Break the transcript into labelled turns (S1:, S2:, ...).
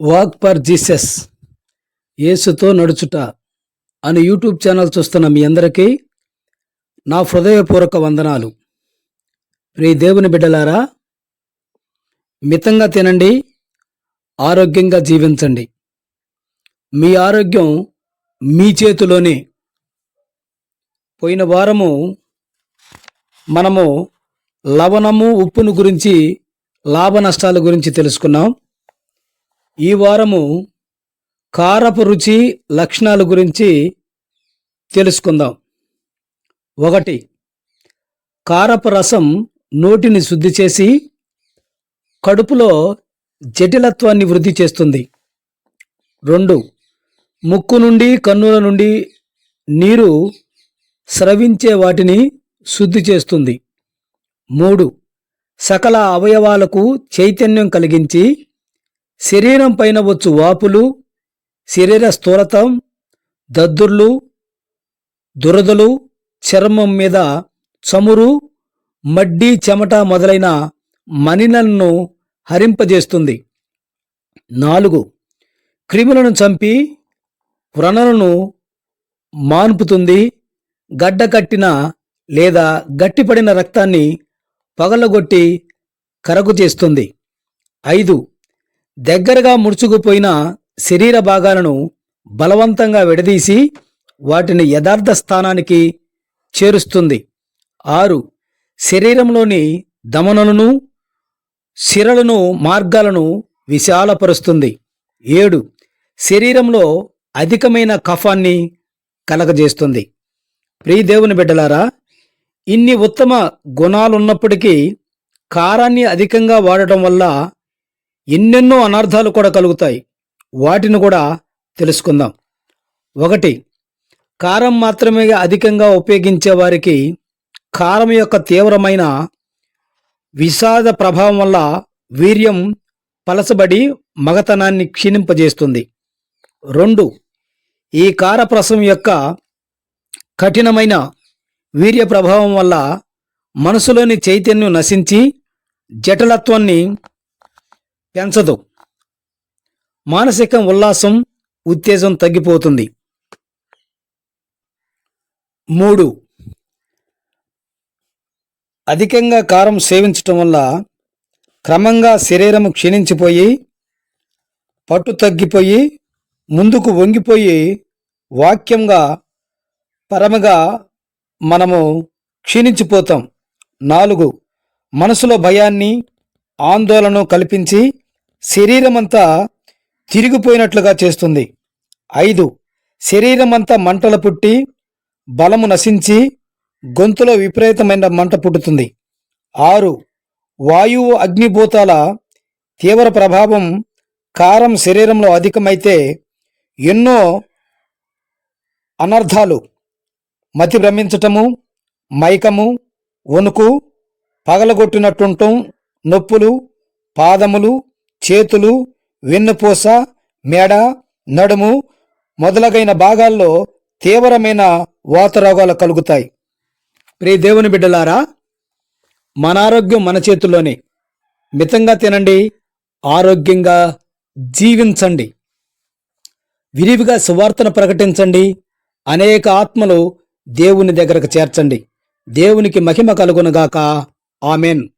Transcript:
S1: Walk for Jesus యేసుతో నడుచుట అని YouTube channel చూస్తున్న మీ అందరికీ నా హృదయపూర్వక వందనాలు. ప్రియ దేవుని బిడ్డలారా మితంగా తినండి ఆరోగ్యంగా జీవించండి. మీ ఆరోగ్యం మీ చేతిలోనే. పోయిన వారము మనము లవణము ఉప్పును గురించి లాభ నష్టాల గురించి తెలుసుకున్నాం. ఈ వారము కారపు రుచి లక్షణాల గురించి తెలుసుకుందాం. ఒకటి కారపు రసం నోటిని శుద్ధి చేసి కడుపులో జటిలత్వాన్ని వృద్ధి చేస్తుంది. రెండు ముక్కు నుండి కన్నుల నుండి నీరు స్రవించే వాటిని శుద్ధి చేస్తుంది. మూడు సకల అవయవాలకు చైతన్యం కలిగించి శరీరం పైన వచ్చు వాపులు శరీర స్థూలతం దద్దుర్లు దురదలు చర్మం మీద చమురు మడ్డి చెమట మొదలైన మనినలను హరింపజేస్తుంది. నాలుగు క్రిములను చంపి వ్రణలను మాన్పుతుంది. గడ్డ కట్టిన లేదా గట్టిపడిన రక్తాన్ని పగలగొట్టి కరగు చేస్తుంది. ఐదు దగ్గరగా ముడుచుకుపోయిన శరీర భాగాలను బలవంతంగా విడదీసి వాటిని యథార్థ స్థానానికి చేరుస్తుంది. ఆరు శరీరంలోని దమనలను శిరలను మార్గాలను విశాలపరుస్తుంది. ఏడు శరీరంలో అధికమైన కఫాన్ని కలగజేస్తుంది. ప్రియదేవుని బిడ్డలారా ఇన్ని ఉత్తమ గుణాలున్నప్పటికీ కారాన్ని అధికంగా వాడటం వల్ల ఎన్నెన్నో అనర్థాలు కూడా కలుగుతాయి. వాటిని కూడా తెలుసుకుందాం. ఒకటి కారం మాత్రమే అధికంగా ఉపయోగించే వారికి కారం యొక్క తీవ్రమైన విషాద ప్రభావం వల్ల వీర్యం పలసబడి మగతనాన్ని క్షీణింపజేస్తుంది. రెండు ఈ కారప్రసం యొక్క కఠినమైన వీర్య ప్రభావం వల్ల మనసులోని చైతన్యం నశించి జటలత్వాన్ని పెంచదు. మానసిక ఉల్లాసం ఉత్తేజం తగ్గిపోతుంది. మూడు. అధికంగా కారం సేవించటం వల్ల క్రమంగా శరీరం క్షీణించిపోయి పట్టు తగ్గిపోయి ముందుకు వంగిపోయి వాక్యంగా పరమగా మనము క్షీణించిపోతాం. నాలుగు. మనసులో భయాన్ని ఆందోళన కల్పించి శరీరమంతా తిరిగిపోయినట్లుగా చేస్తుంది. ఐదు. శరీరమంతా మంటలు పుట్టి బలము నశించి గొంతులో విపరీతమైన మంట పుట్టుతుంది. ఆరు. వాయువు అగ్నిభూతాల తీవ్ర ప్రభావం కారం శరీరంలో అధికమైతే ఎన్నో అనర్థాలు మతి భ్రమించటము మైకము వణుకు పగలగొట్టినట్టుంటం నొప్పులు పాదములు చేతులు వెన్నుపూస మెడ నడుము మొదలగైన భాగాల్లో తీవ్రమైన వాతరోగాలు కలుగుతాయి. ప్రియ దేవుని బిడ్డలారా మన ఆరోగ్యం మన చేతుల్లోనే. మితంగా తినండి ఆరోగ్యంగా జీవించండి. విరివిగా సువార్తను ప్రకటించండి అనేక ఆత్మలు దేవుని దగ్గరకు చేర్చండి. దేవునికి మహిమ కలుగునగాక. ఆమెన్.